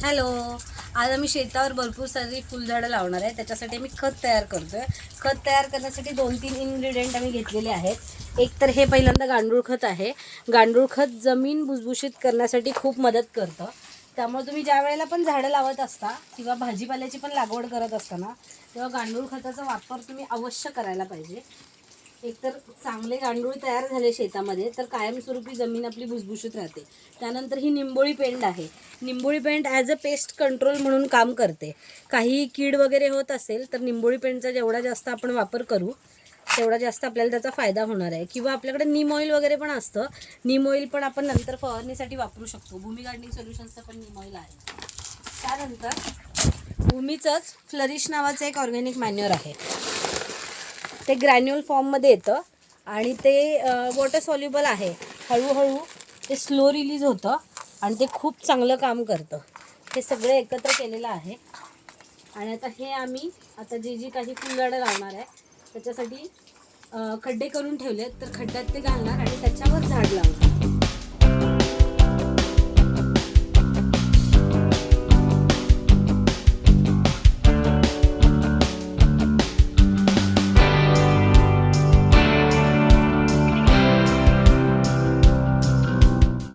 Hello. आज आम्ही शेतावर भरपूर सारी फुलझाडं लावणार आहे. त्याच्यासाठी आम्ही खत तयार करतोय. खत तयार करण्यासाठी दोन तीन इन्ग्रेडियंट आम्ही घेतलेले आहेत. एक तर हे पहिल्यांदा गांडूळ खत आहे. गांडूळ खत जमीन भुसभुशीत करण्यासाठी खूप मदत करतं. त्यामुळे तुम्ही ज्या वेळेला पण झाडं लावत असता किंवा भाजीपाल्याची पण लागवड करत असताना तेव्हा गांडूळ खताचा वापर तुम्ही अवश्य करायला पाहिजे. एकतर चांगले गांडूळ तयार झाले शेतामध्ये तर कायमस्वरूपी जमीन आपली भुसभुशीत राहते. त्यानंतर ही निंबोळी पेंड आहे. निंबोळी पेंड ॲज अ पेस्ट कंट्रोल म्हणून काम करते. काही कीड वगैरे होत असेल तर निंबोळी पेंडचा जेवढा जास्त आपण वापर करू तेवढा जास्त आपल्याला त्याचा फायदा होणार आहे. किंवा आपल्याकडे नीम ऑइल वगैरे पण असतं. नीम ऑइल पण आपण नंतर फवारणीसाठी वापरू शकतो. भूमी गार्डनिंग सोल्युशन्सचं पण नीम ऑइल आहे. त्यानंतर भूमीचंच फ्लरिश नावाचं एक ऑर्गॅनिक मॅन्युअर आहे. ते ग्रॅन्युअल फॉर्ममध्ये येतं आणि ते वॉटर सॉल्युबल आहे. हळूहळू ते स्लो रिलीज होतं आणि ते खूप चांगलं काम करतं. हे सगळं एकत्र केलेलं आहे. आणि आता हे आम्ही आता जे जी काही फुलझाडं लावणार आहे त्याच्यासाठी खड्डे करून ठेवले तर खड्ड्यात ते घालणार आणि त्याच्यावर झाड लावणार.